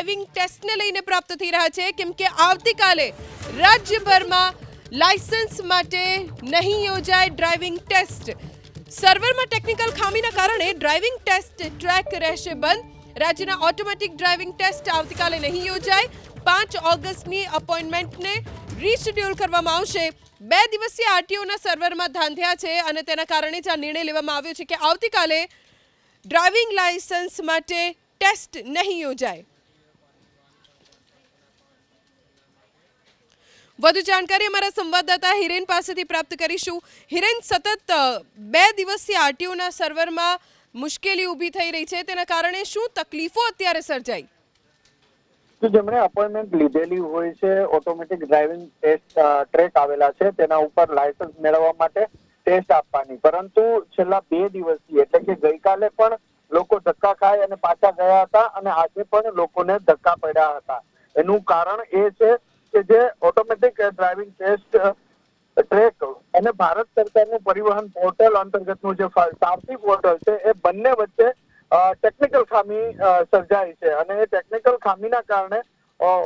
Driving ટેસ્ટને લઈને પ્રાપ્ત થઈ રહ્યા છે. કેમ કે આવતીકાલે રાજ્યભરમાં લાયસન્સ માટે નહીં યોજાય ડ્રાઇવિંગ ટેસ્ટ. સર્વરમાં ટેકનિકલ ખામીના કારણે ડ્રાઇવિંગ ટેસ્ટ ટ્રેક રહેશે બંધ. રાજ્યના ઓટોમેટિક ડ્રાઇવિંગ ટેસ્ટ આવતીકાલે નહીં યોજાય. પાંચ ઓગસ્ટની અપોઇન્ટમેન્ટને રીશેડ્યુલ કરવામાં આવશે. બે દિવસીય આરટીઓના સર્વરમાં ધાંધ્યા છે અને તેના કારણે જ આ નિર્ણય લેવામાં આવ્યો છે કે આવતીકાલે ડ્રાઇવિંગ લાયસન્સ માટે ટેસ્ટ નહીં યોજાય. વધુ જાણકારી અમારા સંવાદદાતા હિરેન પાસેથી પ્રાપ્ત કરીશું. હિરેન, સતત બે દિવસથી આરટીઓના સર્વરમાં મુશ્કેલી ઊભી થઈ રહી છે. તેના કારણે શું તકલીફો અત્યારે સર્જાઈ? તો જેમણે અપોઇન્ટમેન્ટ લીધેલી હોય છે ઓટોમેટિક ડ્રાઇવિંગ ટેસ્ટ ટ્રેક આવેલા છે, તેના ઉપર લાયસન્સ મેળવવા માટે ટેસ્ટ આપવાની. પરંતુ છેલ્લા બે દિવસથી, એટલે કે ગઈકાલે પણ લોકો ધક્કા ખાય અને પાછા ગયા હતા અને આજે પણ લોકોને ધક્કા પડ્યા હતા. એનું કારણ એ છે કે જે ઓટોમેટિક ડ્રાઇવિંગ ટેસ્ટ ટ્રેક અને ભારત સરકારનું પરિવહન પોર્ટલ અંતર્ગતનું જે સારથી પોર્ટલ છે, એ બંને વચ્ચે ટેકનિકલ ખામી સર્જાઈ છે. અને એ ટેકનિકલ ખામીના કારણે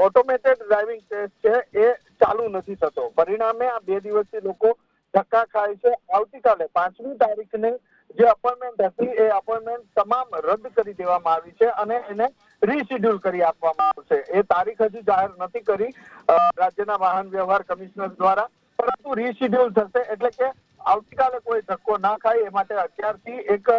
ઓટોમેટેડ ડ્રાઇવિંગ ટેસ્ટ છે, એ ચાલુ નથી થતો. પરિણામે આ બે દિવસથી લોકો ધક્કા ખાય છે. આવતીકાલે પાંચમી તારીખની જે અપોઇન્ટમેન્ટ હતી એ અપોઇન્ટમેન્ટ તમામ રદ કરી દેવામાં આવી છે અને એને રીશેડ્યુલ કરી આપવામાં આવશે એ તારીખ હજુ જાહેર નથી કરી રાજ્યના વાહન વ્યવહાર કમિશનર દ્વારા, પરંતુ રીશેડ્યુલ થશે એટલે કે આવતીકાલે કોઈ ધક્કો ના ખાય એ માટે અત્યારથી એક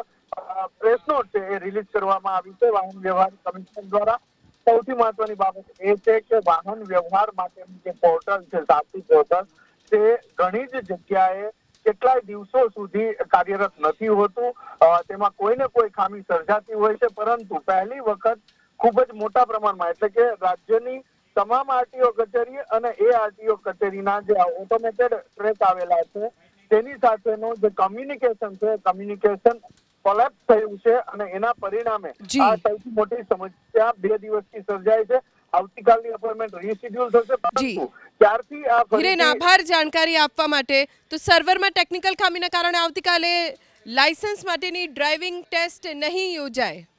પ્રેસ નોટ છે એ રિલીઝ કરવામાં આવી છે. વાહન વ્યવહાર કમિશનર દ્વારા સૌથી મહત્વની બાબત એ છે કે વાહન વ્યવહાર માટેનું જે પોર્ટલ છે સારથી પોર્ટલ તે ઘણી જ જગ્યાએ કેટલાય દિવસો સુધી કાર્યરત નથી હોતું. તેમાં કોઈને કોઈ ખામી સર્જાતી હોય છે. પરંતુ પહેલી વખત ખૂબ જ મોટા પ્રમાણમાં એટલે કે રાજ્યની તમામ આરટીઓ કચેરી અને એ આરટીઓ કચેરીના જે ઓટોમેટેડ ટ્રેક આવેલા છે તેની સાથેનું જે કમ્યુનિકેશન છે કમ્યુનિકેશન કોલેપ્સ થયું છે અને એના પરિણામે આ સૌથી મોટી સમસ્યા બે દિવસથી સર્જાય છે. આવતીકાલની અપોઇન્ટમેન્ટ રીશેડ્યુલ થશે. પરંતુ ત્યારથી આ હિરેન, આભાર જાણકારી આપવા માટે. તો સર્વરમાં ટેકનિકલ ખામીના કારણે આવતીકાલે લાયસન્સ માટેની ડ્રાઇવિંગ ટેસ્ટ નહીં યોજાય.